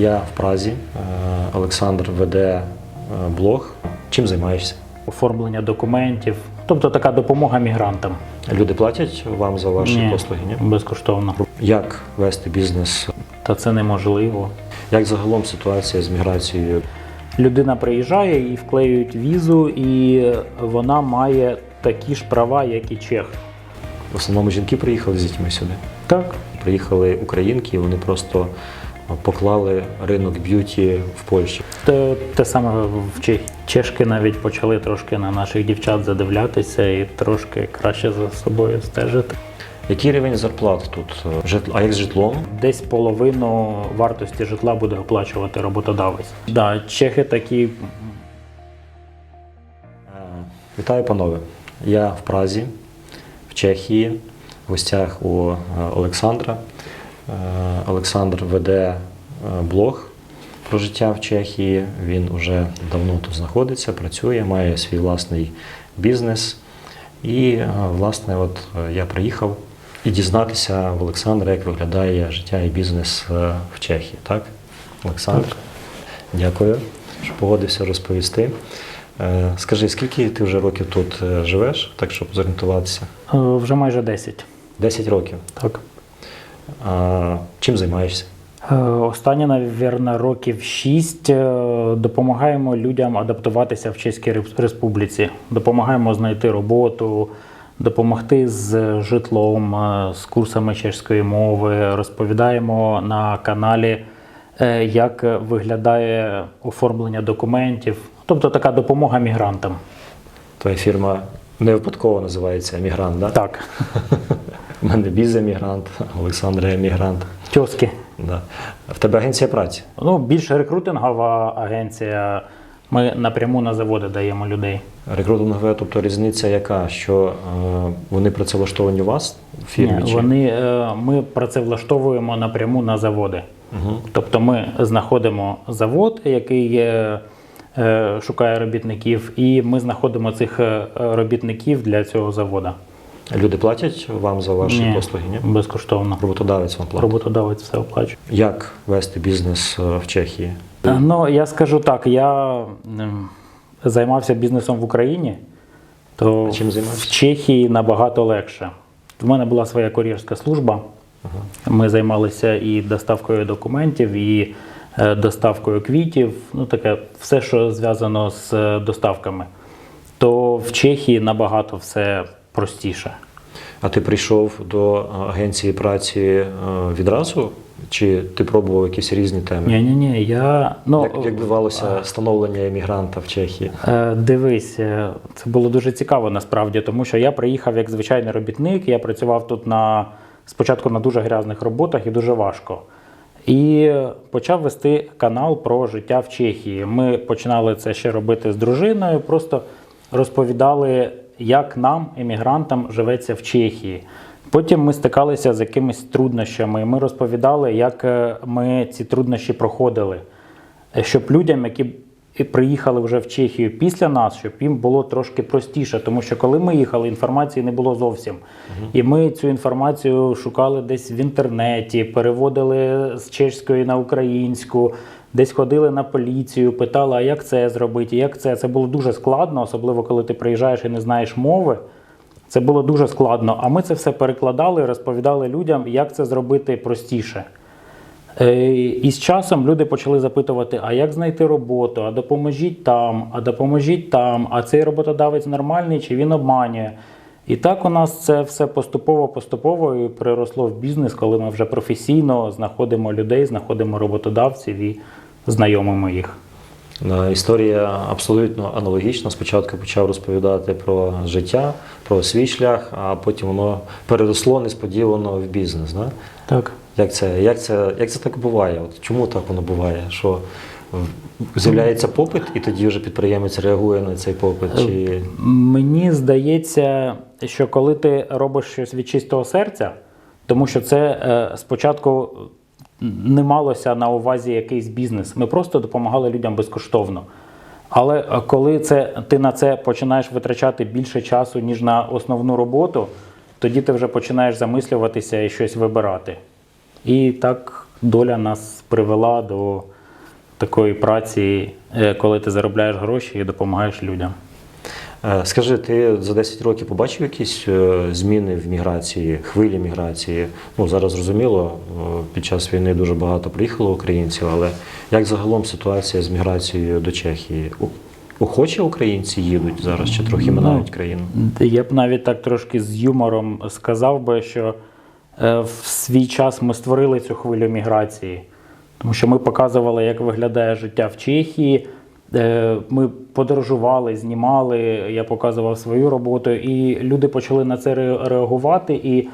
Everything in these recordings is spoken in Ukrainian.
Я в Празі. Е, Олександр веде е, блог. Чим займаєшся? оформлення документів, тобто така допомога мігрантам. Люди платять вам за ваші Ні. послуги? Ні? Безкоштовно. Як вести бізнес? Та це неможливо. Як загалом ситуація з міграцією? Людина приїжджає і вклеюють візу, і вона має такі ж права, як і чех. В основному жінки приїхали з дітьми сюди. Так. Приїхали українки, і вони просто поклали ринок б'юті в Польщі. Те, те саме в Чехії. Чешки навіть почали трошки на наших дівчат задивлятися і трошки краще за собою стежити. Який рівень зарплат тут? А як з житлом? Десь половину вартості житла буде оплачувати роботодавець. Да, чехи такі Е, Вітаю, панове. Я в Празі, в Чехії, в гостях у е, Олександра. Е, Олександр веде е, блог про життя в Чехії. Він уже давно тут знаходиться, працює, має свій власний бізнес. І, е, власне, от я приїхав і дізнатися в Олександра, як виглядає життя і бізнес в Чехії. Так, Олександр? Так. Дякую, що погодився розповісти. Скажи, скільки ти вже років тут живеш, так щоб зорієнтуватися? вже майже 10. 10 років. Так. А чим займаєшся? Е, Останні, навірно, років 6 допомагаємо людям адаптуватися в Чеській Республіці. Допомагаємо знайти роботу, допомогти з житлом, е, з курсами чеської мови. Розповідаємо на каналі, е, як виглядає оформлення документів. Тобто така допомога мігрантам. Твоя фірма не випадково називається Емігрант, да? Так, У мене Біз емігрант, Олександр емігрант. тьоски. Да. В тебе агенція праці. Ну, більш рекрутингова агенція. Ми напряму на заводи даємо людей. Рекрутингове, тобто різниця яка? Що е, вони працевлаштовані у вас в фірмі? Ні, вони, е, ми працевлаштовуємо напряму на заводи. Угу. Тобто ми знаходимо завод, який е, е, шукає робітників, і ми знаходимо цих е, робітників для цього заводу. Люди платять вам за ваші Ні, послуги? Ні? Безкоштовно. Роботодавець вам платить. Роботодавець все оплачує. Як вести бізнес е, в Чехії? Е, Ну, я скажу так, я займався бізнесом в Україні, то А чим в? Чехії набагато легше. В мене була своя кур'єрська служба. Ми займалися і доставкою документів, і е, доставкою квітів, ну таке все, що зв'язано з доставками. То в Чехії набагато все простіше. А ти прийшов до е, агенції праці е, відразу? Чи ти пробував якісь різні теми? Ні, ні, ні. Я ну Як, як відбувалося становлення емігранта в Чехії? Е, Дивись, е, це було дуже цікаво насправді, тому що я приїхав як звичайний робітник. Я працював тут на спочатку на дуже грязних роботах і дуже важко. І почав вести канал про життя в Чехії. Ми починали це ще робити з дружиною, просто розповідали, як нам, емігрантам, живеться в Чехії. Потім ми стикалися з якимись труднощами. Ми розповідали, як е, ми ці труднощі проходили щоб людям, які приїхали вже в Чехію після нас, щоб їм було трошки простіше, тому що коли ми їхали, інформації не було зовсім. І ми цю інформацію шукали десь в інтернеті, переводили з чеської на українську, десь ходили на поліцію, питали, а як це зробити, як це. Це було дуже складно, особливо коли ти приїжджаєш і не знаєш мови. Це було дуже складно. А ми це все перекладали, розповідали людям, як це зробити простіше. Е, І з часом люди почали запитувати: а як знайти роботу, а допоможіть там, а допоможіть там, а цей роботодавець нормальний чи він обманює. І так у нас це все поступово-поступово і переросло в бізнес, коли ми вже професійно знаходимо людей, знаходимо роботодавців і знайомимо їх. Е, Історія абсолютно аналогічна. Спочатку почав розповідати про життя, про свій шлях, а потім воно переросло несподівано в бізнес. Да? Так. Як це, як це, як це так буває? От чому так воно буває? Що з'являється попит, і тоді вже підприємець реагує на цей попит? Чи Мені здається, що коли ти робиш щось від чистого серця, тому що це е, спочатку не малося на увазі якийсь бізнес. Ми просто допомагали людям безкоштовно. Але е, коли це, ти на це починаєш витрачати більше часу, ніж на основну роботу, тоді ти вже починаєш замислюватися і щось вибирати. І так, доля нас привела до такої праці, е, коли ти заробляєш гроші і допомагаєш людям. Е, Скажи, ти за 10 років побачив якісь е, зміни в міграції, хвилі міграції? Ну зараз зрозуміло, під час війни дуже багато приїхало українців, але як загалом ситуація з міграцією до Чехії? Охочі українці їдуть зараз чи трохи минають країну? Я б навіть так трошки з юмором сказав би, що в свій час ми створили цю хвилю міграції, тому що ми показували, як виглядає життя в Чехії. Е, Ми подорожували, знімали, я показував свою роботу, і люди почали на це реагувати. І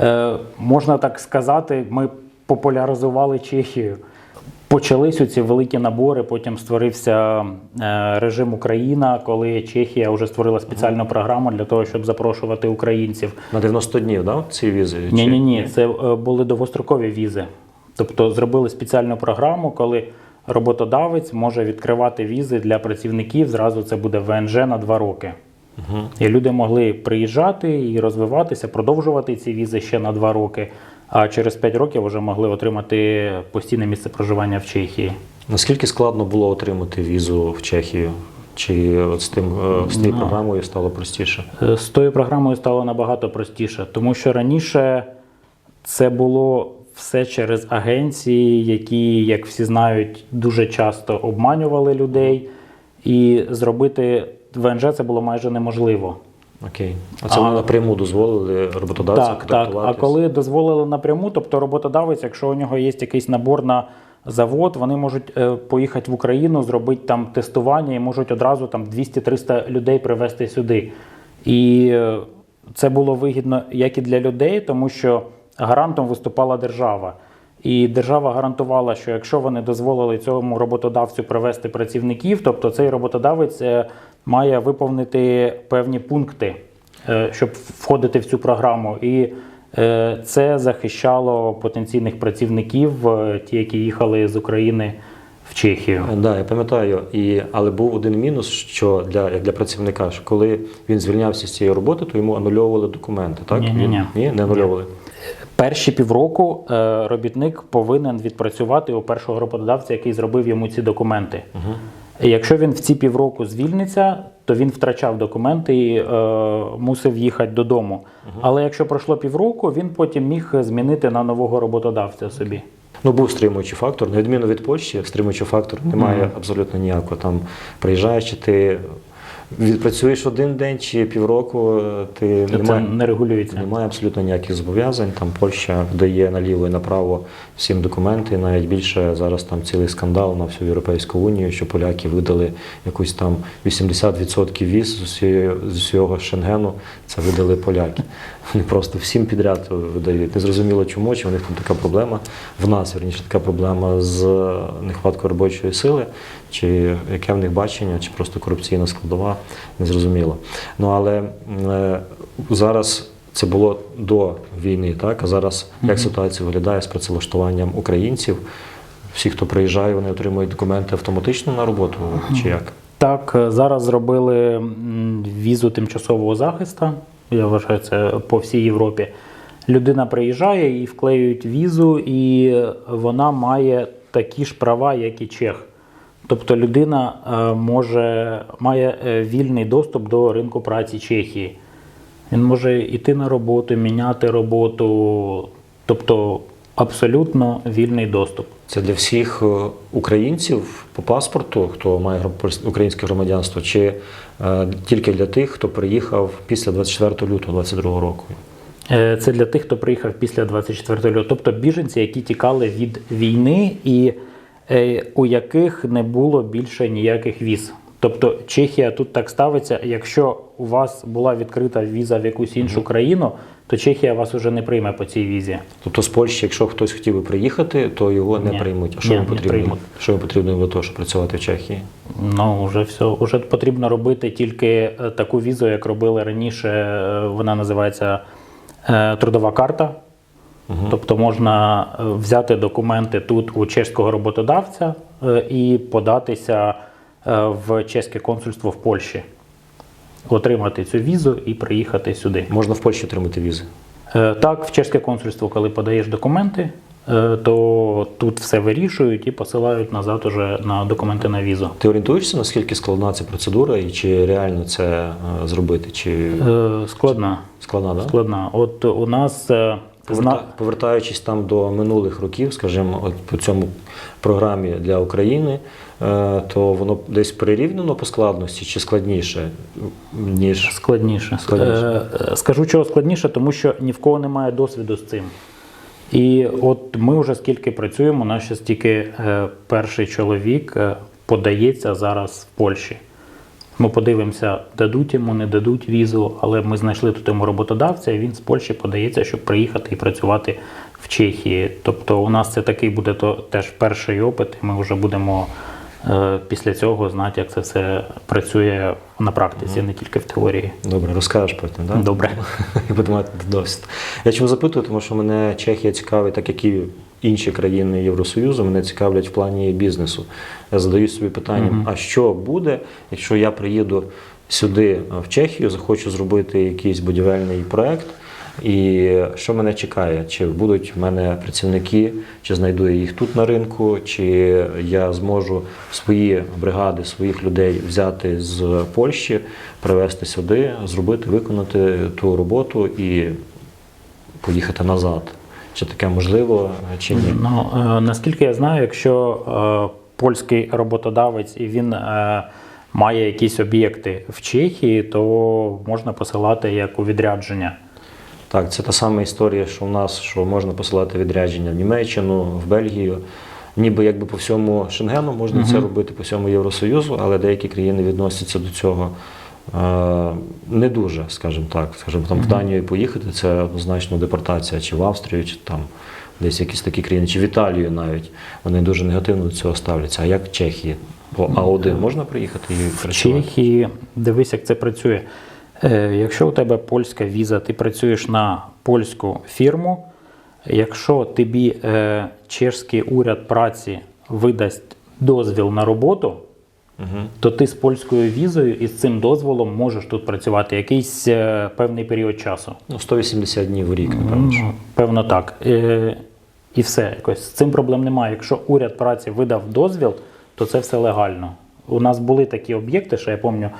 е, можна так сказати, ми популяризували Чехію. Почались ці великі набори. Потім створився е, режим Україна, коли Чехія вже створила спеціальну програму для того, щоб запрошувати українців. На 90 днів, да, ці візи? Ні, ні, ні, це е, були довгострокові візи. Тобто зробили спеціальну програму, коли роботодавець може відкривати візи для працівників. Зразу це буде ВНЖ на два роки. І люди могли приїжджати і розвиватися, продовжувати ці візи ще на два роки. А через 5 років вже могли отримати постійне місце проживання в Чехії. Наскільки складно було отримати візу в Чехію? Чи от з тим е, з тією Ну. програмою стало простіше? Е, З тою програмою стало набагато простіше, тому що раніше це було все через агенції, які, як всі знають, дуже часто обманювали людей, і зробити ВНЖ це було майже неможливо. Окей. А це А- вони напряму дозволили роботодавцям Так, так. А коли дозволили напряму, тобто роботодавець, якщо у нього є якийсь набор на завод, вони можуть е, поїхати в Україну, зробити там тестування і можуть одразу там 200-300 людей привезти сюди. І е, це було вигідно як і для людей, тому що гарантом виступала держава. І держава гарантувала, що якщо вони дозволили цьому роботодавцю привести працівників, тобто цей роботодавець е, має виповнити певні пункти, е, щоб входити в цю програму. І е, це захищало потенційних працівників, е, ті, які їхали з України в Чехію. Так, да, я пам'ятаю. І, але був один мінус, що для, як для працівника, що коли він звільнявся з цієї роботи, то йому анулювали документи. Так? Ні-ні-ні. Ні, не анулювали. Перші півроку робітник повинен відпрацювати у першого роботодавця, який зробив йому ці документи. І Якщо він в ці півроку звільниться, то він втрачав документи і е, мусив їхати додому. Але якщо пройшло півроку, він потім міг змінити на нового роботодавця собі. Ну, був стримуючий фактор. На відміну від Польщі, стримуючий фактор немає абсолютно ніякого. Там приїжджаєш, чи ти відпрацюєш один день чи півроку, е, ти Це немає, не регулюється. немає абсолютно ніяких зобов'язань. Там Польща дає наліво і направо всім документи. Навіть більше зараз там цілий скандал на всю Європейську Унію, що поляки видали якусь там 80% віз з усієї- з усього Шенгену. Це видали поляки. Вони просто всім підряд видають. Незрозуміло чому, чи в них там така проблема. В нас верніше така проблема з нехваткою робочої сили, чи яке в них бачення, чи просто корупційна складова, незрозуміло. Ну але е, зараз це було до війни, так? А зараз як ситуація виглядає з працевлаштуванням українців? Всі, хто приїжджає, вони отримують документи автоматично на роботу, чи як? Так, е, зараз зробили візу тимчасового захисту. Я вважаю, це по всій Європі. Людина приїжджає і вклеюють візу, і вона має такі ж права, як і чех. Тобто людина е, може, має е, вільний доступ до ринку праці Чехії. Він може йти на роботу, міняти роботу, тобто абсолютно вільний доступ. Це для всіх е, українців по паспорту, хто має українське громадянство, чи тільки для тих, хто приїхав після 24 лютого 2022 року? Це для тих, хто приїхав після 24 лютого, тобто біженці, які тікали від війни і у яких не було більше ніяких віз. Тобто Чехія тут так ставиться, якщо у вас була відкрита віза в якусь іншу країну, то Чехія вас уже не прийме по цій візі. Тобто з Польщі, якщо хтось хотів би приїхати, то його не Ні. приймуть. А Ні, що їм не потрібно? приймуть. Що їм потрібно для того, щоб працювати в Чехії? Ну, вже все. Уже потрібно робити тільки е, таку візу, як робили раніше. Е, Вона називається е, трудова карта. Тобто можна е, взяти документи тут у чеського роботодавця е, і податися е, в чеське консульство в Польщі, отримати цю візу і приїхати сюди. Можна в Польщі отримати візи. Е, Так, в чеське консульство, коли подаєш документи, то тут все вирішують і посилають назад уже на документи на візу. Ти орієнтуєшся, наскільки складна ця процедура, і чи реально це зробити? Чи Складна. складна, да? Складна. От у нас зна... Поверта- Повертаючись там до минулих років, скажімо, от по цьому програмі для України, е, то воно десь прирівняно по складності чи складніше, ніж Складніше. Складніше. Е, Скажу, чого складніше, тому що ні в кого немає досвіду з цим. І от ми вже скільки працюємо, наш ще стільки е, перший чоловік подається зараз в Польщі. Ми подивимося, дадуть йому, не дадуть візу, але ми знайшли тут йому роботодавця, і він з Польщі подається, щоб приїхати і працювати в Чехії. Тобто у нас це такий буде то теж перший опит, і ми вже будемо е, після цього знати, як це все працює на практиці, не тільки в теорії. добре, розкажеш потім, так? Добре. і буду мати досвід. Я чому запитую, тому що мене Чехія цікавить, так як і інші країни Євросоюзу, мене цікавлять в плані бізнесу. Я задаю собі питанням, а що буде, якщо я приїду сюди е, в Чехію, захочу зробити якийсь будівельний проект. І що мене чекає? Чи будуть в мене працівники, чи знайду я їх тут на ринку, чи я зможу свої бригади, своїх людей взяти з Польщі, привезти сюди, зробити, виконати ту роботу і поїхати назад. Чи таке можливо, чи ні? Ну, е, наскільки я знаю, якщо е, польський роботодавець і він е, має якісь об'єкти в Чехії, то можна посилати як у відрядження. Так, це та сама історія, що в нас, що можна посилати відрядження в Німеччину, в Бельгію. Ніби якби по всьому Шенгену можна це робити по всьому Євросоюзу, але деякі країни відносяться до цього е, не дуже, скажімо так. Скажімо, там в Данію поїхати це однозначно депортація, чи в Австрію, чи там десь якісь такі країни, чи в Італію навіть. Вони дуже негативно до цього ставляться. А як в Чехії? По А1 можна приїхати і В працювати? Чехії дивись, як це працює. Е, Якщо у тебе польська віза, ти працюєш на польську фірму. Якщо тобі е, чешський уряд праці видасть дозвіл на роботу, Угу. то ти з польською візою і з цим дозволом можеш тут працювати якийсь е, певний період часу. Ну, 180 днів в рік, напевно. що. Ну, Певно, так. Е, і все. Якось з цим проблем немає. Якщо уряд праці видав дозвіл, то це все легально. У нас були такі об'єкти, що я пам'ятаю,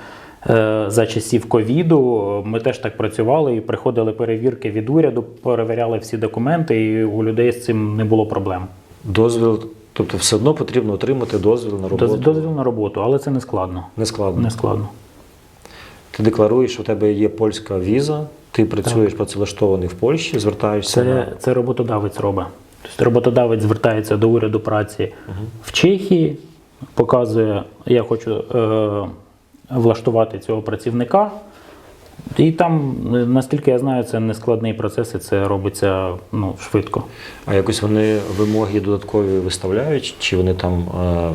е, за часів ковіду ми теж так працювали і приходили перевірки від уряду, перевіряли всі документи, і у людей з цим не було проблем. Дозвіл, тобто все одно потрібно отримати дозвіл на роботу. Дозвіл на роботу, але це не складно. Не складно. Не складно. Ти декларуєш, що у тебе є польська віза, ти працюєш працевлаштований в Польщі, звертаєшся на Це, це роботодавець робить. Тобто роботодавець звертається до уряду праці в Чехії, показує, я хочу е, влаштувати цього працівника. І там, е, наскільки я знаю, це не складний процес, і це робиться ну, швидко. а якось вони вимоги додаткові виставляють, чи вони там е,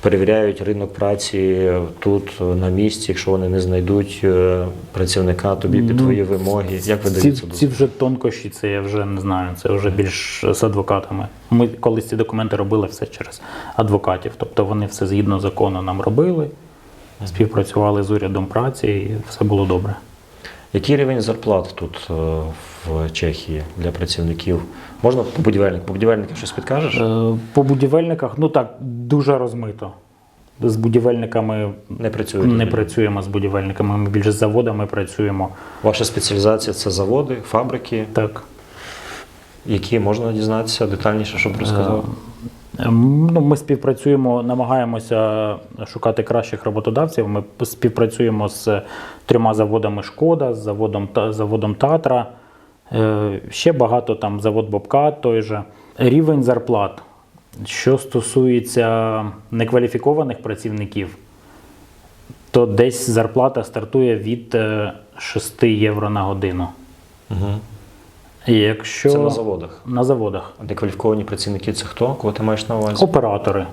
перевіряють ринок праці тут на місці, якщо вони не знайдуть е, працівника тобі під Ну, твої вимоги, як Ці, ці вже тонкощі, це я вже не знаю, це вже більш з адвокатами. Ми колись ці документи робили все через адвокатів. Тобто вони все згідно закону нам робили, співпрацювали з урядом праці і все було добре. Який рівень зарплат тут е, в Чехії для працівників? Можна по будівельник? По будівельникам щось підкажеш? Е, По будівельниках, ну так, дуже розмито. З будівельниками Не працюють. не працюємо з будівельниками, ми більше з заводами працюємо. Ваша спеціалізація це заводи, фабрики, Так. які можна дізнатися детальніше, щоб розказав. Ем, Ну, ми співпрацюємо, намагаємося шукати кращих роботодавців. Ми співпрацюємо з трьома заводами Шкода, з заводом, заводом Татра. Е, Ще багато там завод Бобкат той же. Рівень зарплат. Що стосується некваліфікованих працівників, то десь зарплата стартує від е, 6 євро на годину. Угу. Якщо Це на заводах. на заводах. А Некваліфіковані працівники це хто? Кого ти маєш на увазі? Оператори.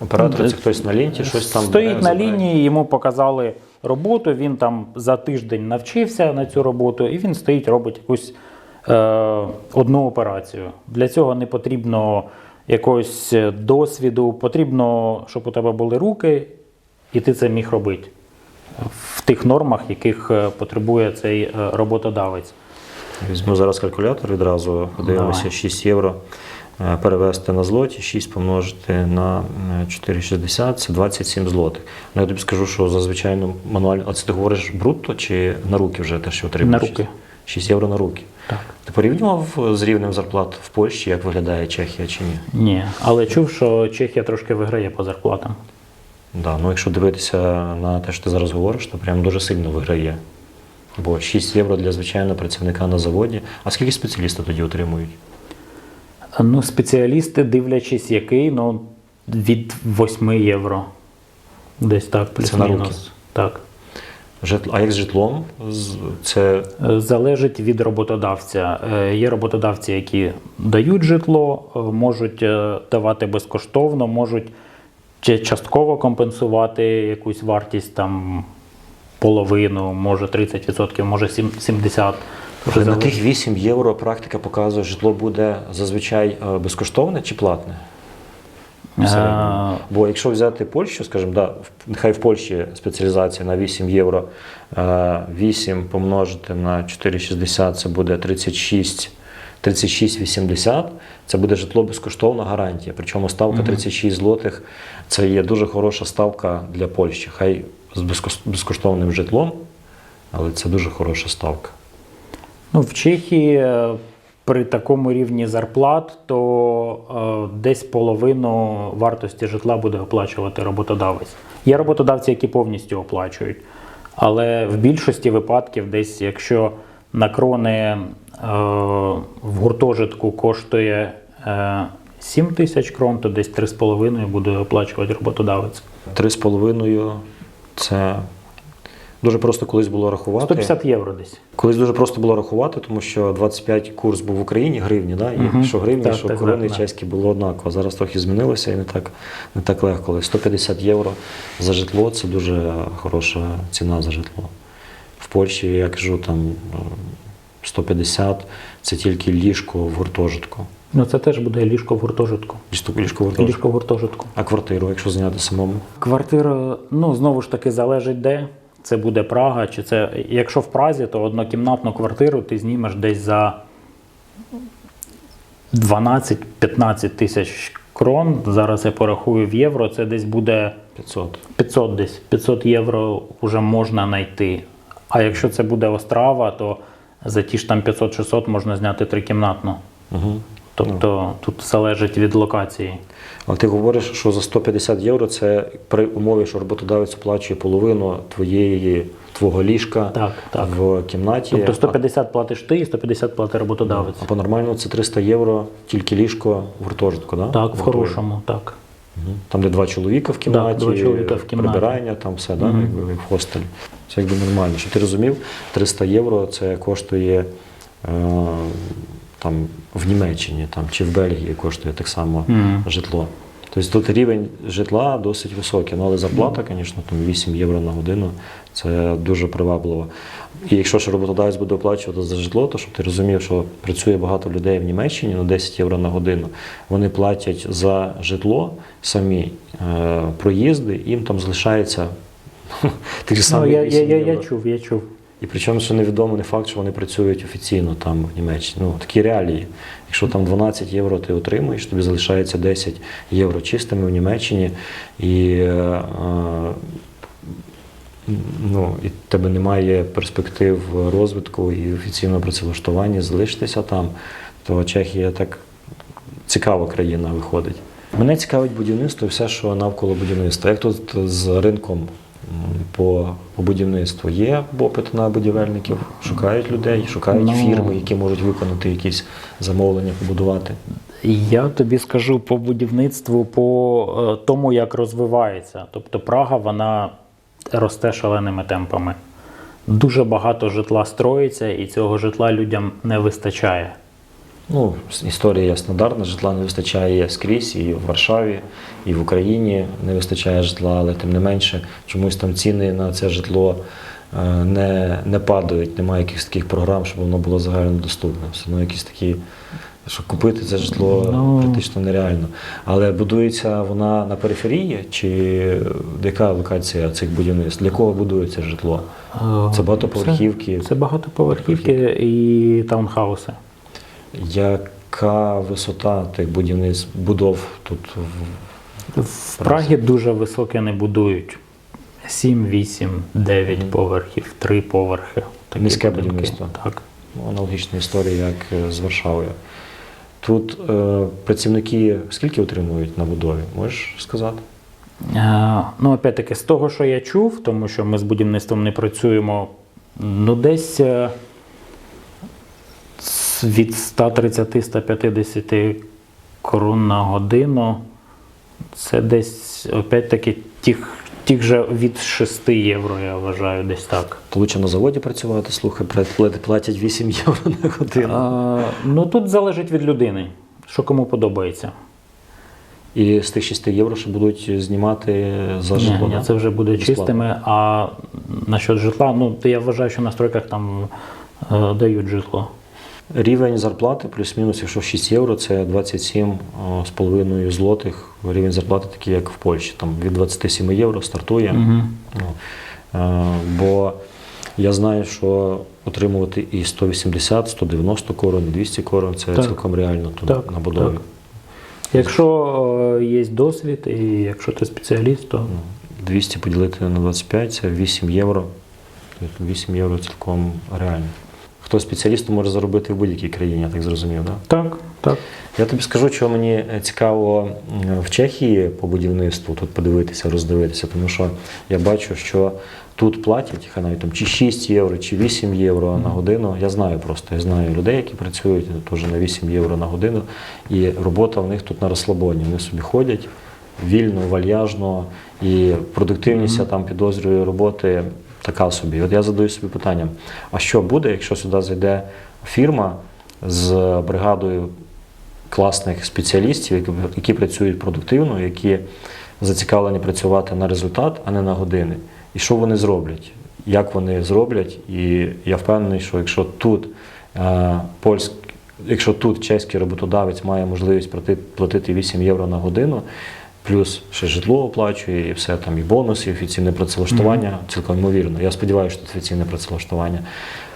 Оператор це хтось на лінті, щось там Стоїть бере, на лінії, йому показали роботу. Він там за тиждень навчився на цю роботу, і він стоїть, робить якусь е, одну операцію. Для цього не потрібно якогось досвіду, потрібно, щоб у тебе були руки, і ти це міг робити в тих нормах, яких е, потребує цей е, роботодавець. Візьму зараз калькулятор відразу, подивимося, 6 євро е, перевести на злоті, 6 помножити на е, 4,60 це 27 злотих. Ну я тобі скажу, що зазвичай ну, мануально, а це ти говориш брутто чи на руки вже те, що отримуєш? На руки. 6 євро на руки. Так. Ти порівнював з рівнем зарплат в Польщі, як виглядає Чехія чи ні? Ні, але чув, що Чехія трошки виграє по зарплатам. Да, ну якщо дивитися на те, що ти зараз говориш, то прям дуже сильно виграє. Бо 6 євро для звичайного працівника на заводі. А скільки спеціалісти тоді отримують? Ну, спеціалісти, дивлячись, який, ну від 8 євро. Десь так, Це на руки? Так. А як з житлом? Це Е, Залежить від роботодавця. Е, Є роботодавці, які дають житло, е, можуть давати безкоштовно, можуть частково компенсувати якусь вартість там половину, може 30%, може 70%. Дуже на тих 8 євро практика показує, житло буде зазвичай е, безкоштовне чи платне? Е, Бо якщо взяти Польщу, скажімо, да, нехай в Польщі спеціалізація на 8 євро, е, 8 помножити на 4,60 це буде 36. 36,80 це буде житло безкоштовна гарантія. Причому ставка 36 злотих це є дуже хороша ставка для Польщі. Хай з безкоштовним житлом, але це дуже хороша ставка. Ну, в Чехії е, при такому рівні зарплат, то е, десь половину вартості житла буде оплачувати роботодавець. Є роботодавці, які повністю оплачують. Але в більшості випадків, десь якщо на крони е, в гуртожитку коштує е, 7 тисяч крон, то десь 3,5 буде оплачувати роботодавець. 3,5 це дуже просто колись було рахувати. 150 євро десь. Колись дуже просто було рахувати, тому що 25 курс був в Україні, гривні, да? і Мгм. що гривні, Так, що так, корони так, чеські було однаково. Зараз трохи змінилося і не так, не так легко. Але 150 євро за житло це дуже хороша ціна за житло. В Польщі, я кажу, там е, 150 це тільки ліжко в гуртожитку. Ну це теж буде ліжко в гуртожитку. Ліжко в гуртожитку. Ліжко в гуртожитку. А квартиру, якщо зняти самому. Квартира, ну знову ж таки, залежить де. Це буде Прага, чи це. Якщо в Празі, то однокімнатну квартиру ти знімеш десь за 12-15 тисяч крон. Зараз я порахую в євро, це десь буде 500. 500 десь. 500 євро вже можна знайти. А якщо це буде Острава, то за ті ж там 500-600 можна зняти трикімнатну. Угу. Тобто тут залежить від локації. Але ти говориш, що за 150 євро це при умові, що роботодавець оплачує половину твоєї твого ліжка Так, так. в кімнаті. Тобто 150 платиш ти і 150 платить роботодавець. А по-нормальному це 300 євро тільки ліжко в гуртожитку, да? Так, в Готові. хорошому, так. Там, де два чоловіка в кімнаті, два чоловіка в кімнаті. прибирання, там все, да? якби в хостелі. Це якби нормально. Щоб ти розумів, 300 євро це коштує е, там, в Німеччині там, чи в Бельгії коштує так само Мгм. житло. Тобто тут рівень житла досить високий. Ну, але зарплата, звісно, там 8 євро на годину це дуже привабливо. І якщо ж роботодавець буде оплачувати за житло, то щоб ти розумів, що працює багато людей в Німеччині на 10 євро на годину. Вони платять за житло самі е, проїзди, їм там залишається ті ж Ну, самі я, я, я, я чув, я чув. І причому ще невідомо не факт, що вони працюють офіційно там в Німеччині. Ну, такі реалії. Якщо там 12 євро ти отримуєш, тобі залишається 10 євро чистими в Німеччині, і, е, е, ну, і тебе немає перспектив розвитку і офіційного працевлаштування, залишитися там, то Чехія так цікава країна виходить. Мене цікавить будівництво і все, що навколо будівництва. Як тут з ринком по, по будівництву є попит на будівельників, шукають людей, шукають Ну. фірми, які можуть виконати якісь замовлення, побудувати. Я тобі скажу по будівництву, по е, тому, як розвивається. Тобто Прага вона росте шаленими темпами. Дуже багато житла строїться, і цього житла людям не вистачає. Ну, історія стандартна, житла не вистачає скрізь, і в Варшаві, і в Україні не вистачає житла, але тим не менше, чомусь там ціни на це житло е, не, не падають, немає якихось таких програм, щоб воно було загальнодоступне. Все одно якісь такі, що купити це житло Ну. практично нереально. Але будується вона на периферії, чи яка локація цих будівництв? Для кого будується житло? Е, Це багатоповерхівки. Це, це багатоповерхівки і таунхауси. Як яка висота тих будівництв будов тут в- В Прагі дуже високе не будують. 7, 8, 9 Мгм. поверхів, 3 поверхи. Такі Низьке будинки. будівництво. Так. Аналогічна історія, як е, з Варшавою. Тут е, працівники скільки отримують на будові? Можеш сказати? Е, Ну, опять-таки, з того, що я чув, тому що ми з будівництвом не працюємо, ну десь е, від 130-150 крон на годину. Це десь, опять-таки, тих, тих же від 6 євро, я вважаю, десь так. То лучше на заводі працювати, слухай, плат- платять 8 євро на годину. Е, ну тут залежить від людини, що кому подобається. І з тих 6 євро ще будуть знімати за житло. ні, да? це вже буде Безплатно. чистими. А насчет житла, ну я вважаю, що на стройках там е, дають житло. Рівень зарплати плюс-мінус, якщо 6 євро, це 27,5 злотих. Рівень зарплати такий, як в Польщі. Там від 27 євро стартує. Угу. Ну, е, бо я знаю, що отримувати і 180, 190 корон, і 200 корон це Так. цілком реально тут Так, на будові. так. Якщо е, є досвід, і якщо ти спеціаліст, то Ну, 200 поділити на 25 це 8 євро. Тобто 8 євро цілком реально. Хто спеціаліст, може заробити в будь-якій країні, я так зрозумів. Да? так, так. Я тобі скажу, що мені е, цікаво в Чехії по будівництву тут подивитися, роздивитися, тому що я бачу, що тут платять хай навіть там чи 6 євро, чи 8 євро на годину. Я знаю просто, я знаю людей, які працюють е, теж на 8 євро на годину, і робота в них тут на розслабоні. Вони собі ходять вільно, вальяжно, і продуктивність я там підозрюю роботи така собі. От я задаю собі питання: а що буде, якщо сюди зайде фірма з бригадою класних спеціалістів, які, працюють продуктивно, які зацікавлені працювати на результат, а не на години. І що вони зроблять? Як вони зроблять? І я впевнений, що якщо тут е, польськ, якщо тут чеський роботодавець має можливість платити 8 євро на годину, плюс ще житло оплачує, і все там, і бонуси, і офіційне працевлаштування, цілком ймовірно. Я сподіваюся, що це офіційне працевлаштування.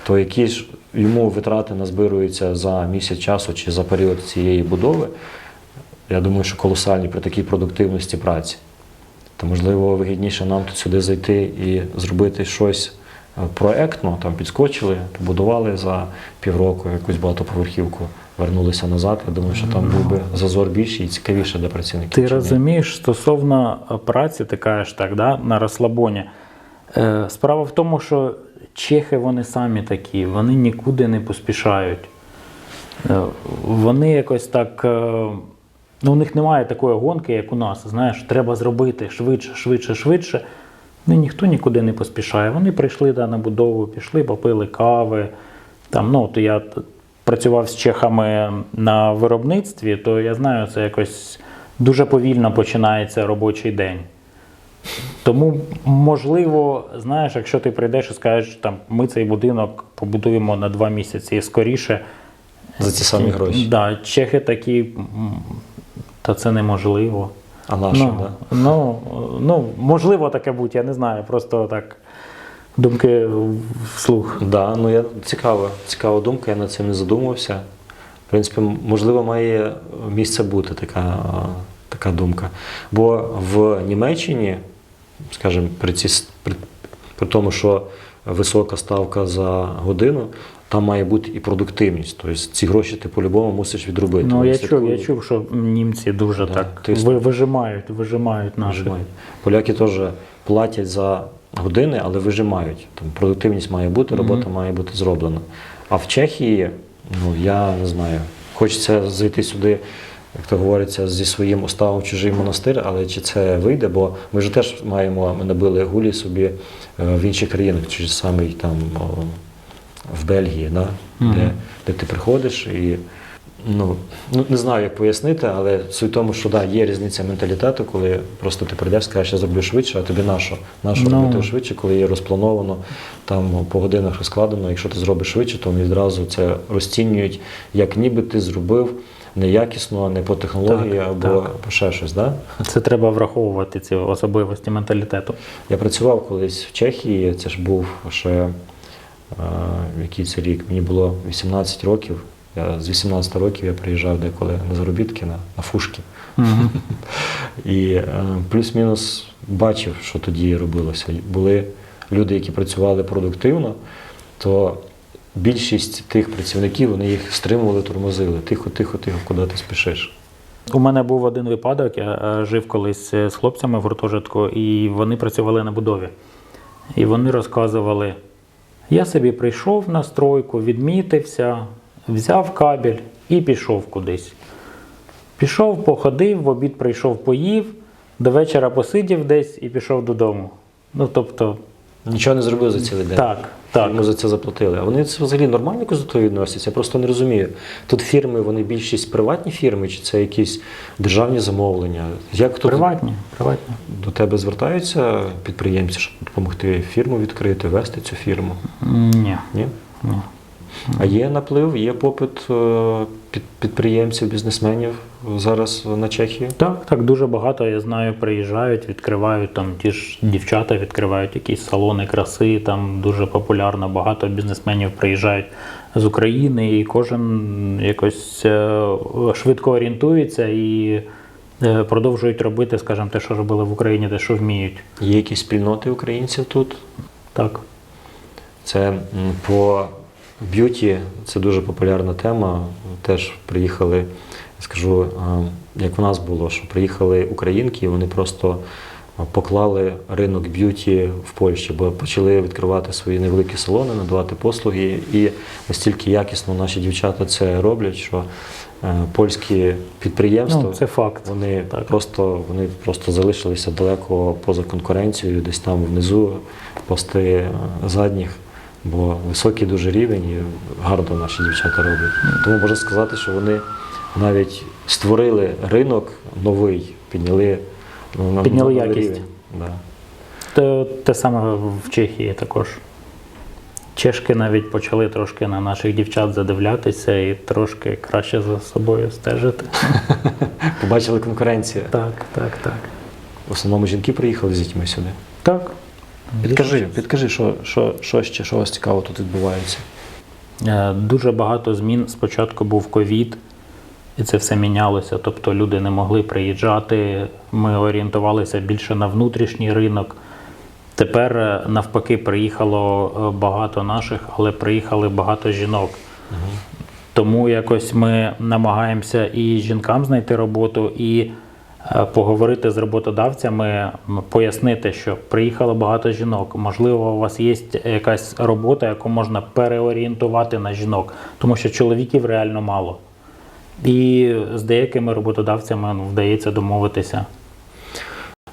То які ж йому витрати назбируються за місяць часу чи за період цієї будови, я думаю, що колосальні при такій продуктивності праці. То, можливо, вигідніше нам тут сюди зайти і зробити щось е, проектно, там підскочили, побудували за півроку якусь багатоповерхівку, вернулися назад. Я думаю, що там був би зазор більший і цікавіше для працівників. Ти розумієш, стосовно е, праці, ти кажеш так, да, на розслабоні. Е, Справа в тому, що чехи вони самі такі, вони нікуди не поспішають. Е, Вони якось так. Ну, у них немає такої гонки, як у нас. Знаєш, треба зробити швидше, швидше, швидше. Ну, ніхто нікуди не поспішає. Вони прийшли да, на будову, пішли, попили кави. Там, ну, то я працював з чехами на виробництві, то я знаю, це якось дуже повільно починається робочий день. Тому, можливо, знаєш, якщо ти прийдеш і скажеш, там, ми цей будинок побудуємо на два місяці скоріше. За ці самі гроші. Да, чехи такі, та це неможливо. А наше, ну, да? ну, ну, можливо таке бути, я не знаю. Просто так думки вслух. Да, ну я цікава, цікава думка, я над цим не задумувався. В принципі, можливо, має місце бути така, така думка. Бо в Німеччині, скажімо, при, ці, при, при тому, що висока ставка за годину, там має бути і продуктивність. Тобто ці гроші ти по-любому мусиш відробити. Ну, я чув, я чув, що німці дуже Да, так тиснуть. вижимають, вижимають наших. Вижимають. Поляки теж платять за години, але вижимають. Там продуктивність має бути, робота має бути зроблена. А в Чехії, ну я не знаю, хочеться зайти сюди, як то говориться, зі своїм уставом чужий монастир, але чи це вийде? Бо ми ж теж маємо, ми набили гулі собі е, в інших країнах, чи ж самий там в Бельгії, да? де, де ти приходиш і. Ну, ну не знаю, як пояснити, але суть в тому, що да, є різниця менталітету, коли просто ти прийдеш, скажеш, я зроблю швидше, а тобі нащо? Нащо Ну. робити швидше, коли є розплановано, там по годинах розкладено. Якщо ти зробиш швидше, то вони відразу це розцінюють, як ніби ти зробив неякісно, не по технології Так, або так. ще щось. Да? Це треба враховувати ці особливості менталітету. Я працював колись в Чехії, це ж був ще е, який це рік, мені було 18 років. Я з 18 років я приїжджав деколи на заробітки на, на фушки. Мгм. І е, плюс-мінус бачив, що тоді робилося. Були люди, які працювали продуктивно, то більшість тих працівників вони їх стримували, тормозили. Тихо, тихо, тихо, куди ти спішиш. У мене був один випадок. Я е, жив колись з хлопцями в гуртожитку, і вони працювали на будові. І вони розказували: я собі прийшов на стройку, відмітився, взяв кабель і пішов кудись. Пішов, походив, в обід прийшов, поїв, до вечора посидів десь і пішов додому. Ну, тобто, Нічого не зробив за цілий день. так, так. Йому за це заплатили. А вони це взагалі нормально того відносяться? Я просто не розумію. Тут фірми, вони більшість приватні фірми, чи це якісь державні замовлення? Як тут Приватні, приватні. до тебе звертаються підприємці, щоб допомогти фірму відкрити, вести цю фірму? Ні, Ні? ні. А є наплив, є попит е, підприємців, бізнесменів зараз на Чехію? Так, так, дуже багато, я знаю, приїжджають, відкривають там ті ж дівчата, відкривають якісь салони краси, там дуже популярно, багато бізнесменів приїжджають з України, і кожен якось е, швидко орієнтується і е, продовжують робити, скажімо, те, що робили в Україні, те, що вміють. Є якісь спільноти українців тут? Так. Це по б'юті, це дуже популярна тема. Теж приїхали, скажу, як в нас було, що приїхали українки, і вони просто поклали ринок б'юті в Польщі, бо почали відкривати свої невеликі салони, надавати послуги. І настільки якісно наші дівчата це роблять, що е, польські підприємства. Ну, це факт. Вони Так. просто вони просто залишилися далеко поза конкуренцією, десь там внизу, пости е, задніх, бо високий дуже рівень і гарно наші дівчата роблять. Тому можна сказати, що вони навіть створили ринок новий, підняли ну, Підняли новий якість. рівень. Да. Те, те саме в Чехії також. Чешки навіть почали трошки на наших дівчат задивлятися і трошки краще за собою стежити. Побачили конкуренцію. Так, так, так. В основному жінки приїхали з дітьми сюди. Так. Підкажи, підкажи, що, що, що ще, що вас цікаво тут відбувається. Е, Дуже багато змін. Спочатку був ковід, і це все мінялося. Тобто люди не могли приїжджати. Ми орієнтувалися більше на внутрішній ринок. Тепер е, навпаки приїхало е, багато наших, але приїхали багато жінок. Тому якось ми намагаємося і жінкам знайти роботу, і поговорити з роботодавцями, пояснити, що приїхало багато жінок. Можливо, у вас є якась робота, яку можна переорієнтувати на жінок, тому що чоловіків реально мало. І з деякими роботодавцями ну, вдається домовитися.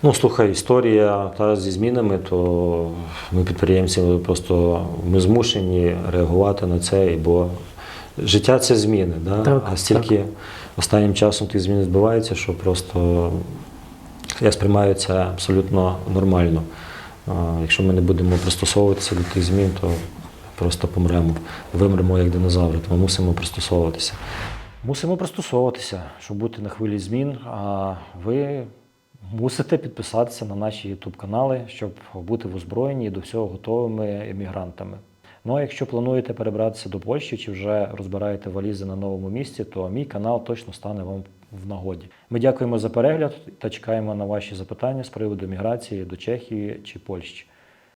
Ну, слухай, історія та зі змінами, то ми підприємці просто ми змушені реагувати на це, бо життя це зміни. Да? Так, а стільки останнім часом тих змін відбувається, що просто я сприймаю це абсолютно нормально. Якщо ми не будемо пристосовуватися до тих змін, то просто помремо, вимремо як динозаври, тому мусимо пристосовуватися. Мусимо пристосовуватися, щоб бути на хвилі змін. А ви мусите підписатися на наші YouTube канали, щоб бути в озброєнні і до всього готовими емігрантами. Ну а якщо плануєте перебратися до Польщі чи вже розбираєте валізи на новому місці, то мій канал точно стане вам в нагоді. Ми дякуємо за перегляд та чекаємо на ваші запитання з приводу міграції до Чехії чи Польщі.